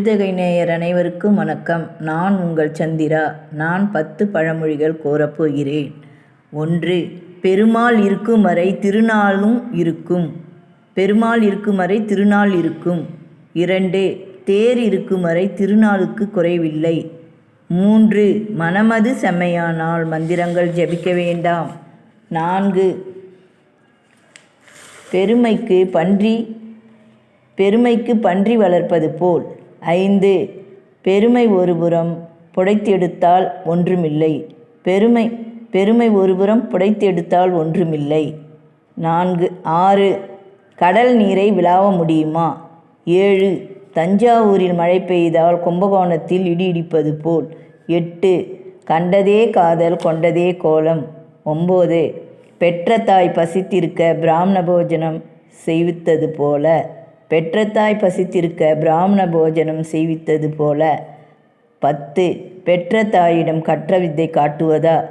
சிறுதகை நேயர் அனைவருக்கும் வணக்கம். நான் உங்கள் சந்திரா. நான் பத்து பழமொழிகள் கோரப்போகிறேன் ஒன்று பெருமாள் இருக்கும் வரை திருநாளும் இருக்கும். பெருமாள் இருக்கும் வரை திருநாள் இருக்கும். இரண்டு தேர் இருக்கும் வரை திருநாளுக்கு குறைவில்லை. மூன்று மனமது செம்மையானால் மந்திரங்கள் ஜெபிக்க வேண்டாம். நான்கு பெருமைக்கு பன்றி பெருமைக்கு பன்றி வளர்ப்பது போல். ஐந்து. பெருமை ஒருபுறம் புடைத்தெடுத்தால் ஒன்றுமில்லை. பெருமை பெருமை ஒருபுறம் புடைத்தெடுத்தால் ஒன்றுமில்லை. நான்கு. ஆறு. கடல் நீரை விழாவ முடியுமா? ஏழு. தஞ்சாவூரில் மழை பெய்தால் கும்பகோணத்தில் இடி இடிப்பது போல். எட்டு. கண்டதே காதல் கொண்டதே கோலம். ஒம்பது. பெற்ற தாய் பசித்திருக்க பிராமண போஜனம் செய்வித்தது போல. பெற்றத்தாய் பசித்திருக்க பிராமண போஜனம் செய்வித்தது போல பத்து பெற்ற தாயிடம் கற்ற வித்தை காட்டுவதா?